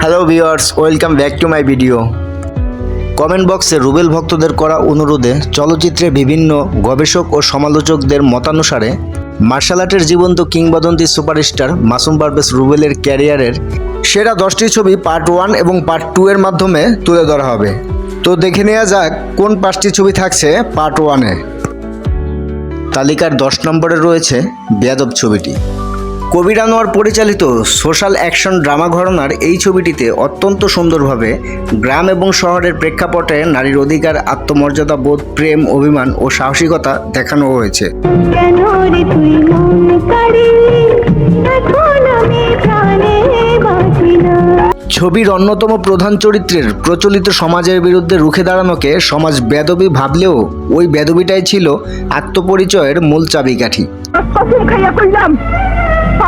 Hello viewers welcome back to my video comment বক্সে রুবেল ভক্তদের করা অনুরোধে চলচ্চিত্রে বিভিন্ন গবেষক ও সমালোচকদের মতানুসারে মার্শাল আর্টের জীবন্ত কিংবদন্তি সুপারস্টার মাসুম পারভেজ রুবেলের ক্যারিয়ারের সেরা দশটি ছবি পার্ট ওয়ান এবং পার্ট টু এর মাধ্যমে তুলে ধরা হবে। তো দেখে নেওয়া যাক কোন পাঁচটি ছবি থাকছে পার্ট ওয়ানে তালিকার দশ নম্বরে রয়েছে বেয়াদব ছবিটি। কবির আনোয়ার পরিচালিত সোশ্যাল অ্যাকশন ড্রামা ঘরনার এই ছবিটিতে অত্যন্ত সুন্দরভাবে গ্রাম এবং শহরের প্রেক্ষাপটে নারীর অধিকার আত্মমর্যাদা বোধ প্রেম অভিমান ও সাহসিকতা দেখানো হয়েছে। ছবির অন্যতম প্রধান চরিত্রের প্রচলিত সমাজের বিরুদ্ধে রুখে দাঁড়ানোকে সমাজ বেদবি ভাবলেও ওই বেদবিটাই ছিল আত্মপরিচয়ের মূল চাবিকাঠি।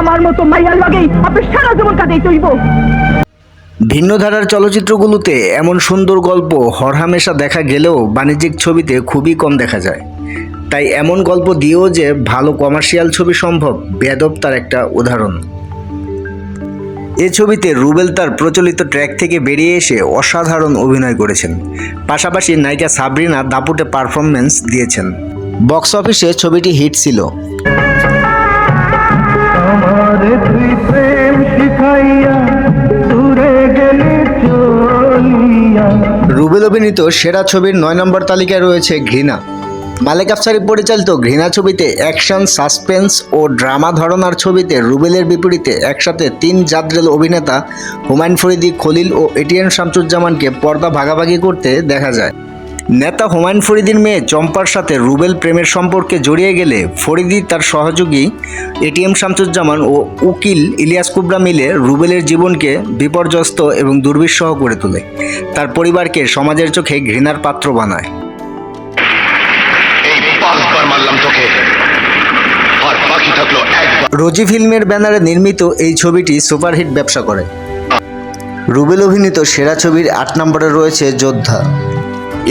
আমার মতো মাইয়ার লাগেই আপনি সারা জীবন কাটাই চইব। ভিন্ন ধারার চলচ্চিত্রগুলোতে এমন সুন্দর গল্প হরহামেশা দেখা গেলেও বাণিজ্যিক ছবিতে খুবই কম দেখা যায়। তাই এমন গল্প দিয়েও যে ভালো কমার্শিয়াল ছবি সম্ভব বেদব তার একটা উদাহরণ। এ ছবিতে রুবেল তার প্রচলিত ট্র্যাক থেকে বেরিয়ে এসে অসাধারণ অভিনয় করেছেন। পাশাপাশি নায়িকা সাবরিনা দাপুটে পারফরমেন্স দিয়েছেন। বক্স অফিসে ছবিটি হিট ছিল। তুই প্রেম শিখাইয়া দূরে চলিয়া। রুবেল অভিনীত সেরা ছবির নয় নম্বর তালিকায় রয়েছে ঘৃণা। মালেক আফসারি পরিচালিত ঘৃণা ছবিতে অ্যাকশন, সাসপেন্স ও ড্রামা ধরনার ছবিতে রুবেলের বিপরীতে একসাথে তিন জাদ্রেল অভিনেতা হুমায়ুন ফরিদি, খলিল ও এটিএন শামসুজ্জামানকে পর্দা ভাগাভাগি করতে দেখা যায়। নেতা হুমায়ুন ফরিদির মেয়ে চম্পার সাথে রুবেল প্রেমের সম্পর্কে জড়িয়ে গেলে ফরিদি তার সহযোগী এটিএম শামসুজ্জামান ও উকিল ইলিয়াস কুবরা মিলে রুবেলের জীবনকে বিপর্যস্ত এবং দুর্বিষহ করে তোলে। তার পরিবারকে সমাজের চোখে ঘৃণার পাত্র বানায়। রোজি ফিল্মের ব্যানারে নির্মিত এই ছবিটি সুপারহিট ব্যবসা করে। রুবেল অভিনীত সেরা ছবির আট নম্বরে রয়েছে যোদ্ধা।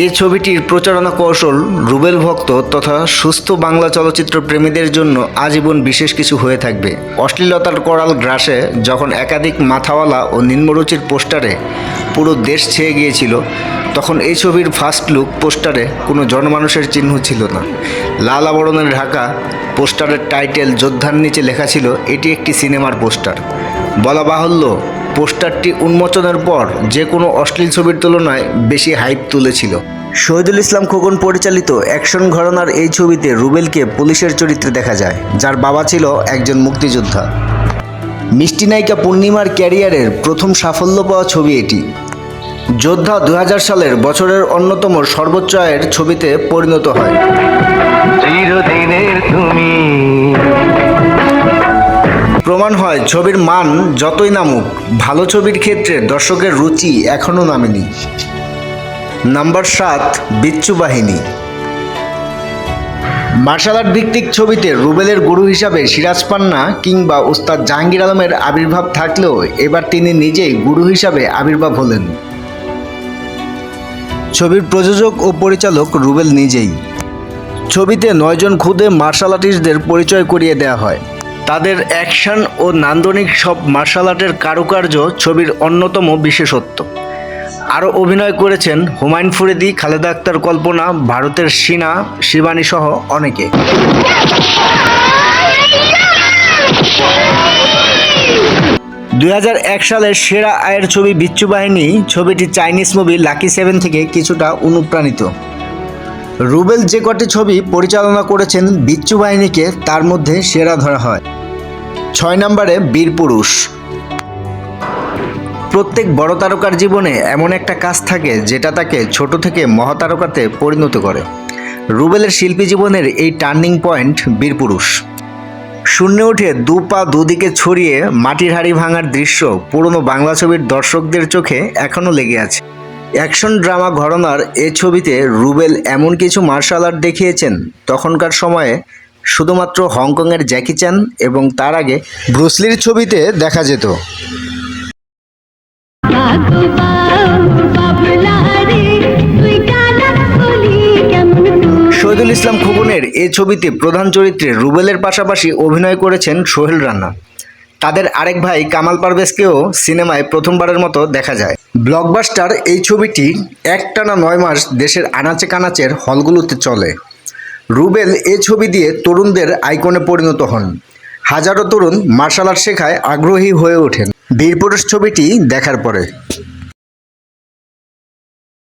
এই ছবিটির প্রচারণা কৌশল রুবেল ভক্ত তথা সুস্থ বাংলা চলচ্চিত্র প্রেমীদের জন্য আজীবন বিশেষ কিছু হয়ে থাকবে। অশ্লীলতার করাল গ্রাসে যখন একাধিক মাথাওয়ালা ও নিম্নরুচির পোস্টারে পুরো দেশ ছেয়ে গিয়েছিল, তখন এই ছবির ফার্স্ট লুক পোস্টারে কোনো জনমানুষের চিহ্ন ছিল না। লাল আবরণের ঢাকা পোস্টারের টাইটেল যোদ্ধার নিচে লেখা ছিল, এটি একটি সিনেমার পোস্টার। বলা বাহুল্য পোস্টারটি উন্মোচনের পর যে কোনো অশ্লীল ছবির তুলনায় বেশি হাইপ তুলেছিল। শহীদুল ইসলাম খোকন পরিচালিত অ্যাকশন ঘরানার এই ছবিতে রুবেলকে পুলিশের চরিত্রে দেখা যায় যার বাবা ছিল একজন মুক্তিযোদ্ধা। মিষ্টি নায়িকা পূর্ণিমার ক্যারিয়ারের প্রথম সাফল্য পাওয়া ছবি এটি। যোদ্ধা দু হাজার সালের বছরের অন্যতম সর্বোচ্চ আয়ের ছবিতে পরিণত হয়। চিরদিনের তুমি প্রমাণ হয়, ছবির মান যতই নামুক, ভালো ছবির ক্ষেত্রে দর্শকের রুচি এখনও নামেনি। নাম্বার সাত, বিচ্ছু বাহিনী। মার্শাল আর্ট ভিত্তিক ছবিতে রুবেলের গুরু হিসাবে সিরাজ পান্না কিংবা উস্তাদ জাহাঙ্গীর আলমের আবির্ভাব থাকলেও এবার তিনি নিজেই গুরু হিসাবে আবির্ভাব হলেন। ছবির প্রযোজক ও পরিচালক রুবেল নিজেই। ছবিতে নয়জন খুদে মার্শাল আর্টিস্টদের পরিচয় করিয়ে দেওয়া হয়। তাদের অ্যাকশন ও নান্দনিক সব মার্শাল আর্টের কারুকার্য ছবির অন্যতম বিশেষত্ব। আরও অভিনয় করেছেন হুমায়ুন ফরিদি, খালেদা আক্তার কল্পনা, ভারতের সিনা, শিবানী সহ অনেকে। দু হাজার এক সালের সেরা আয়ের ছবি বিচ্ছু বাহিনী, ছবিটি চাইনিজ মুভি লাকি সেভেন থেকে কিছুটা অনুপ্রাণিত। রুবেল যে কটি ছবি পরিচালনা করেছেন বিচ্ছু বাহিনীকে, তার মধ্যে সেরা ধরা হয়। ছয় নম্বরে বীরপুরুষ প্রত্যেক বড় তারকার জীবনে এমন একটা কাজ থাকে যেটা তাকে ছোট থেকে মহাতারকাতে পরিণত করে। রুবেলের শিল্পী জীবনের এই টার্নিং পয়েন্ট বীরপুরুষ শূন্যে উঠে দু পা দুদিকে ছড়িয়ে মাটির হাড়ি ভাঙার দৃশ্য পুরনো বাংলা ছবির দর্শকদের চোখে এখনও লেগে আছে। অ্যাকশন ড্রামা ঘরনার এ ছবিতে রুবেল এমন কিছু মার্শাল আর্ট দেখিয়েছেন তখনকার সময়ে শুধুমাত্র হংকংয়ের জ্যাকি চ্যান এবং তার আগে ব্রুসলির ছবিতে দেখা যেত। শহীদুল ইসলাম খোকনের এ ছবিতে প্রধান চরিত্রে রুবেলের পাশাপাশি অভিনয় করেছেন সোহেল রানা তাদের আরেক ভাই কামাল পারভেজকেও সিনেমায় প্রথমবারের মতো দেখা যায়। ব্লকবাস্টার এই ছবিটি একটানা নয় মাস দেশের আনাচে কানাচের হলগুলোতে চলে। রুবেল এ ছবি দিয়ে তরুণদের আইকনে পরিণত হন। হাজারো তরুণ মার্শাল আর্ট শেখায় আগ্রহী হয়ে ওঠেন। বীরপুরুষ ছবিটি দেখার পরে।